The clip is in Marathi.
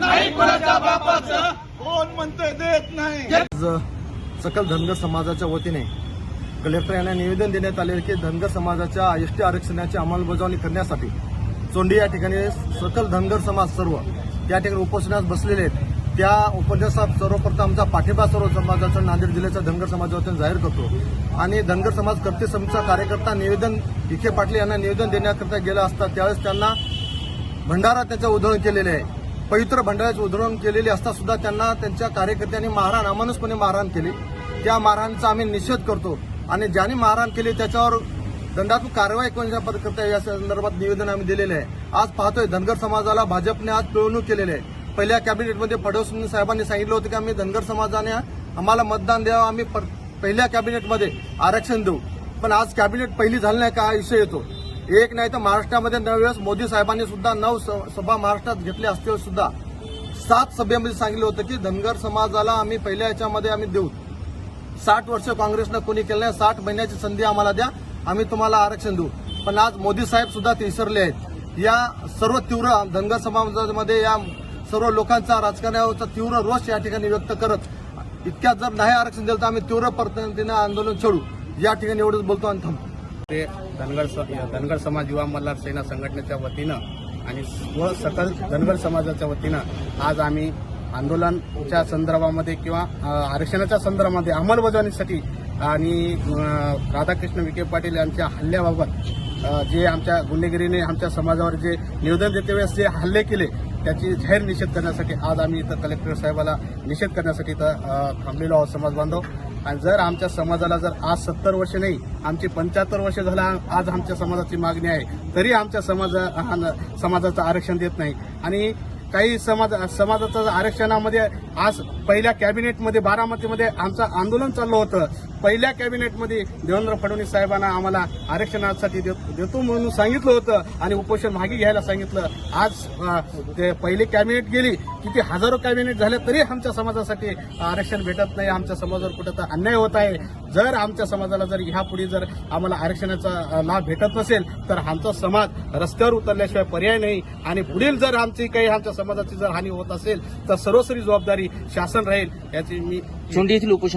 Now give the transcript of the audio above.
नाही कुणाच्या बापाचं? कोण म्हणतंय देत नाही. आज सकल धनगर समाजाच्या वतीने कलेक्टर यांना निवेदन देण्यात आले की धनगर समाजाच्या एसटी आरक्षणाची अंमलबजावणी करण्यासाठी चोंडी या ठिकाणी सकल धनगर समाज सर्व त्या ठिकाणी उपोषणास बसलेले आहेत. त्या उपोषणात सर्वप्रथम आमचा पाठिंबा सर्व समाजाचा नांदेड जिल्ह्याच्या धनगर समाजाच्या वतीने जाहीर करतो. आणि धनगर समाज कर्ते समितीचा कार्यकर्ता निवेदन विखे पाटील यांना निवेदन देण्याकरता गेला असता त्यावेळेस त्यांना भंडारा त्याचं उधळण केलेले आहे. पवित्र भंडाऱ्याचे उधळण केलेले असता सुद्धा त्यांना त्यांच्या कार्यकर्त्यांनी मारहाण अमानुषपणे मारहाण केली. त्या मारहाणचा आम्ही निषेध करतो. आणि ज्यांनी मारहाण केली त्याच्यावर दंडात्मक कारवाई कोणत्या या संदर्भात निवेदन आम्ही दिलेले आहे. आज पाहतोय धनगर समाजाला भाजपने आज पिळवणूक केलेली आहे. पहिल्या कॅबिनेटमध्ये फडणवीस साहेबांनी सांगितलं होतं की आम्ही धनगर समाजाने आम्हाला मतदान द्यावं आम्ही पहिल्या कॅबिनेटमध्ये आरक्षण देऊ. पण आज कॅबिनेट पहिली झाली नाही का हा विषय येतो. एक नाही तर महाराष्ट्रामध्ये नववेळेस मोदी साहेबांनी सुद्धा नऊ स- सभा महाराष्ट्रात घेतल्या असतील सुद्धा. सात सभेमध्ये सांगितलं होतं की धनगर समाजाला आम्ही पहिल्या याच्यामध्ये आम्ही देऊ. साठ वर्ष काँग्रेसनं कोणी केलं नाही साठ महिन्याची संधी आम्हाला द्या आम्ही तुम्हाला आरक्षण देऊ. पण आज मोदी साहेब सुद्धा ते विसरले आहेत. या सर्व तीव्र धनगर समाजामध्ये या सर्व लोकांचा राजकारणाचा तीव्र रोष या ठिकाणी व्यक्त करत इतक्यात जर नाही आरक्षण दिलं तर आम्ही तीव्र पद्धतीनं आंदोलन छेडू. या ठिकाणी एवढंच बोलतो आणि थांबतो ते धनगर धनगर समाज युवा मल्हार सेना संघटनेच्या वतीनं आणि व सकल धनगर समाजाच्या वतीनं आज आम्ही आंदोलनाच्या संदर्भामध्ये किंवा आरक्षणाच्या संदर्भामध्ये अंमलबजावणीसाठी आणि राधाकृष्ण विखे पाटील यांच्या हल्ल्याबाबत जे आमच्या गुन्हेगिरीने आमच्या समाजावर जे निवेदन देते वेळेस जे हल्ले केले त्याची जाहीर निषेध करण्यासाठी आज आम्ही इथं कलेक्टर साहेबाला निषेध करण्यासाठी इथं थांबलेलो आहोत समाज बांधव आणि जर आमच्या समाजाला जर आज सत्तर वर्ष नाही आमची पंच्याहत्तर वर्ष झाला आज आमच्या समाजाची मागणी आहे तरी आमच्या समाज समाजाचं आरक्षण देत नाही. आणि काही समाज समाजाचं आरक्षणामध्ये आज पहिल्या कॅबिनेटमध्ये बारामतीमध्ये आमचं आंदोलन चाललं होतं. पहिल्या कॅबिनेटमध्ये देवेंद्र फडणवीस साहेबांना आम्हाला आरक्षणासाठी देतो म्हणून सांगितलं होतं आणि उपोषण मागे घ्यायला सांगितलं. आज ते पहिली कॅबिनेट गेली किती हजारो कॅबिनेट झाले तरी आमच्या समाजासाठी आरक्षण भेटत नाही. आमच्या समाजावर कुठं तर अन्याय होत आहे. जर आमच्या समाजाला जर ह्यापुढे जर आम्हाला आरक्षणाचा लाभ भेटत नसेल तर आमचा समाज रस्त्यावर उतरल्याशिवाय पर्याय नाही. आणि पुढील जर आमची काही आमच्या समाजाची जर हानी होत असेल तर सर्वसरी जबाबदारी शासन राहील याची मी चोंडी येथील उपोषण